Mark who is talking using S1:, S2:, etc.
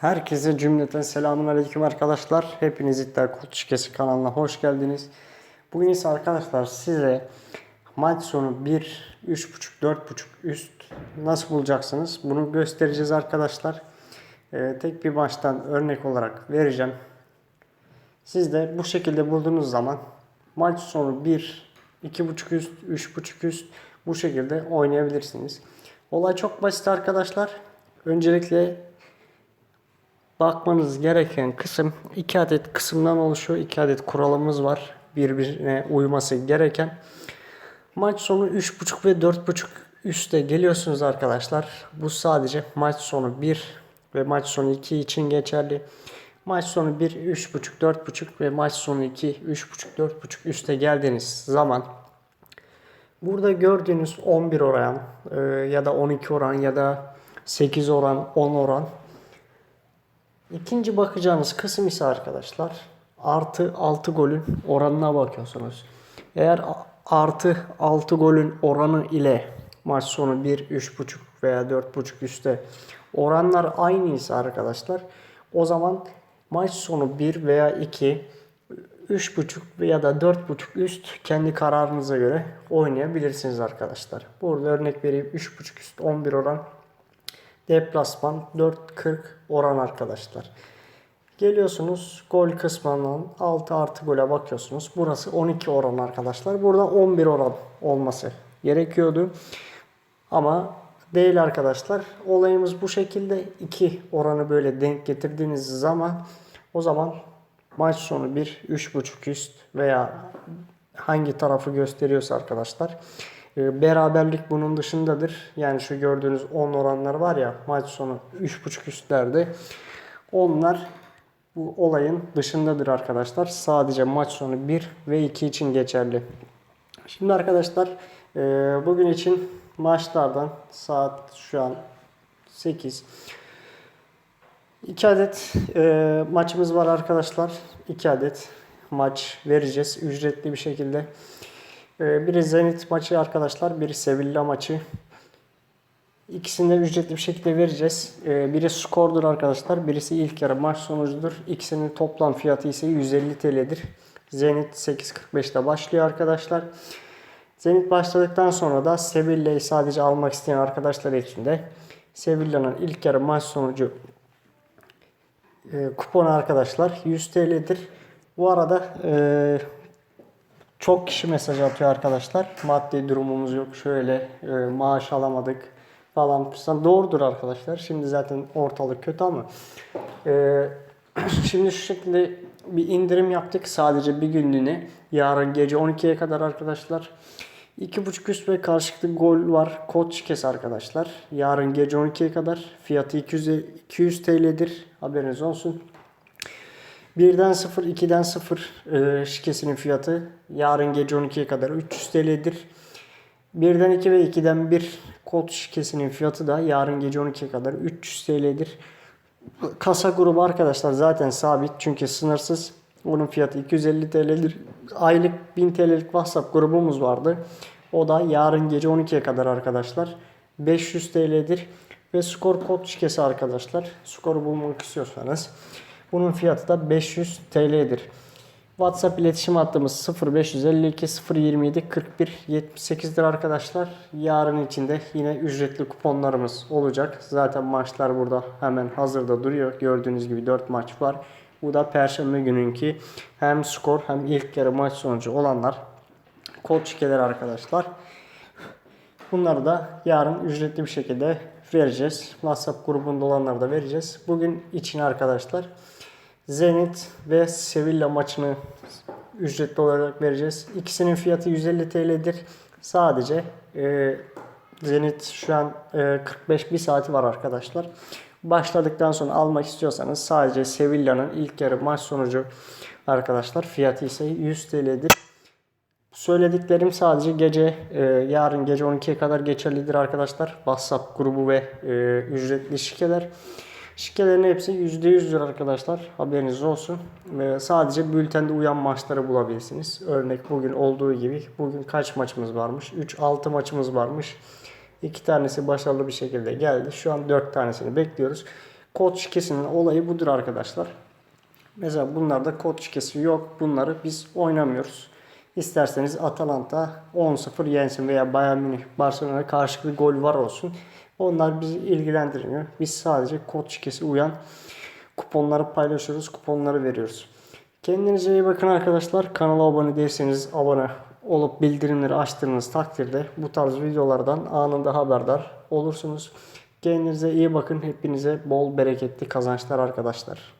S1: Herkese cümleten selamun aleyküm arkadaşlar. Hepiniz İddia Kurt Şikesi kanalına hoş geldiniz. Bugün ise arkadaşlar size maç sonu 1, 3.5, 4.5 üst nasıl bulacaksınız? Bunu göstereceğiz arkadaşlar. Ee, tek bir maçtan örnek olarak vereceğim. Siz de bu şekilde bulduğunuz zaman maç sonu 1, 2.5 üst, 3.5 üst bu şekilde oynayabilirsiniz. Olay çok basit arkadaşlar. Öncelikle bakmanız gereken kısım iki adet kısımdan oluşuyor. iki adet kuralımız var. Birbirine uyması gereken. Maç sonu 3.5 ve 4.5 üste geliyorsunuz arkadaşlar. Bu sadece maç sonu 1 ve maç sonu 2 için geçerli. Maç sonu 1, 3.5, 4.5 ve maç sonu 2, 3.5, 4.5 üste geldiğiniz zaman Burada gördüğünüz 11 oran e, ya da 12 oran ya da 8 oran, 10 oran İkinci bakacağınız kısım ise arkadaşlar artı 6 golün oranına bakıyorsunuz. Eğer artı 6 golün oranı ile maç sonu 1, 3.5 veya 4.5 üstte oranlar aynıysa arkadaşlar o zaman maç sonu 1 veya 2 3.5 veya da 4.5 üst kendi kararınıza göre oynayabilirsiniz arkadaşlar. Burada örnek vereyim 3.5 üst 11 oran Deplasman 4.40 oran arkadaşlar. Geliyorsunuz gol kısmından 6 artı gole bakıyorsunuz. Burası 12 oran arkadaşlar. Burada 11 oran olması gerekiyordu. Ama değil arkadaşlar. Olayımız bu şekilde. 2 oranı böyle denk getirdiğiniz zaman o zaman maç sonu 1 3.5 üst veya hangi tarafı gösteriyorsa arkadaşlar. E, Beraberlik bunun dışındadır. Yani şu gördüğünüz 10 oranlar var ya maç sonu 3.5 üstlerde. Onlar bu olayın dışındadır arkadaşlar. Sadece maç sonu 1 ve 2 için geçerli. Şimdi arkadaşlar e, bugün için maçlardan saat şu an 8. 2 adet e, maçımız var arkadaşlar. 2 adet maç vereceğiz ücretli bir şekilde. E, biri Zenit maçı arkadaşlar, biri Sevilla maçı. İkisini de ücretli bir şekilde vereceğiz. E, biri skordur arkadaşlar, birisi ilk yarı maç sonucudur. İkisinin toplam fiyatı ise 150 TL'dir. Zenit 8.45'te başlıyor arkadaşlar. Zenit başladıktan sonra da Sevilla'yı sadece almak isteyen arkadaşlar için de Sevilla'nın ilk yarı maç sonucu e, kuponu arkadaşlar 100 TL'dir. Bu arada e, çok kişi mesaj atıyor arkadaşlar. Maddi durumumuz yok. Şöyle e, maaş alamadık falan filan. Doğrudur arkadaşlar. Şimdi zaten ortalık kötü ama e, şimdi şu şekilde bir indirim yaptık. Sadece bir günlüğüne. Yarın gece 12'ye kadar arkadaşlar. 2.5 üst ve karşılıklı gol var. Kod şikesi arkadaşlar. Yarın gece 12'ye kadar. Fiyatı 200, 200 TL'dir. Haberiniz olsun. 1'den 0, 2'den 0 e, şikesinin fiyatı yarın gece 12'ye kadar 300 TL'dir. 1'den 2 ve 2'den 1 kod şikesinin fiyatı da yarın gece 12'ye kadar 300 TL'dir. Kasa grubu arkadaşlar zaten sabit çünkü sınırsız. Onun fiyatı 250 TL'dir. Aylık 1000 TL'lik WhatsApp grubumuz vardı. O da yarın gece 12'ye kadar arkadaşlar 500 TL'dir. Ve skor kod şikesi arkadaşlar. Skoru bulmak istiyorsanız bunun fiyatı da 500 TL'dir. WhatsApp iletişim hattımız 0552 027 41 78'dir arkadaşlar. Yarın içinde yine ücretli kuponlarımız olacak. Zaten maçlar burada hemen hazırda duruyor. Gördüğünüz gibi 4 maç var. Bu da perşembe gününki hem skor hem ilk yarı maç sonucu olanlar. Kod şikeleri arkadaşlar. Bunları da yarın ücretli bir şekilde vereceğiz. WhatsApp grubunda olanları da vereceğiz. Bugün için arkadaşlar Zenit ve Sevilla maçını ücretli olarak vereceğiz. İkisinin fiyatı 150 TL'dir. Sadece e, Zenit şu an e, 45 bir saati var arkadaşlar. Başladıktan sonra almak istiyorsanız sadece Sevilla'nın ilk yarı maç sonucu arkadaşlar fiyatı ise 100 TL'dir. Söylediklerim sadece gece e, yarın gece 12'ye kadar geçerlidir arkadaşlar. WhatsApp grubu ve e, ücretli şikeler. Şikelerin hepsi %100'dür arkadaşlar. Haberiniz olsun. Ve sadece bültende uyan maçları bulabilirsiniz. Örnek bugün olduğu gibi. Bugün kaç maçımız varmış? 3-6 maçımız varmış. 2 tanesi başarılı bir şekilde geldi. Şu an 4 tanesini bekliyoruz. Kod şikesinin olayı budur arkadaşlar. Mesela bunlarda kod şikesi yok. Bunları biz oynamıyoruz. İsterseniz Atalanta 10-0 yensin veya Bayern Münih Barcelona'ya karşılıklı gol var olsun. Onlar bizi ilgilendirmiyor. Biz sadece kod şikesi uyan kuponları paylaşıyoruz. Kuponları veriyoruz. Kendinize iyi bakın arkadaşlar. Kanala abone değilseniz abone olup bildirimleri açtığınız takdirde bu tarz videolardan anında haberdar olursunuz. Kendinize iyi bakın. Hepinize bol bereketli kazançlar arkadaşlar.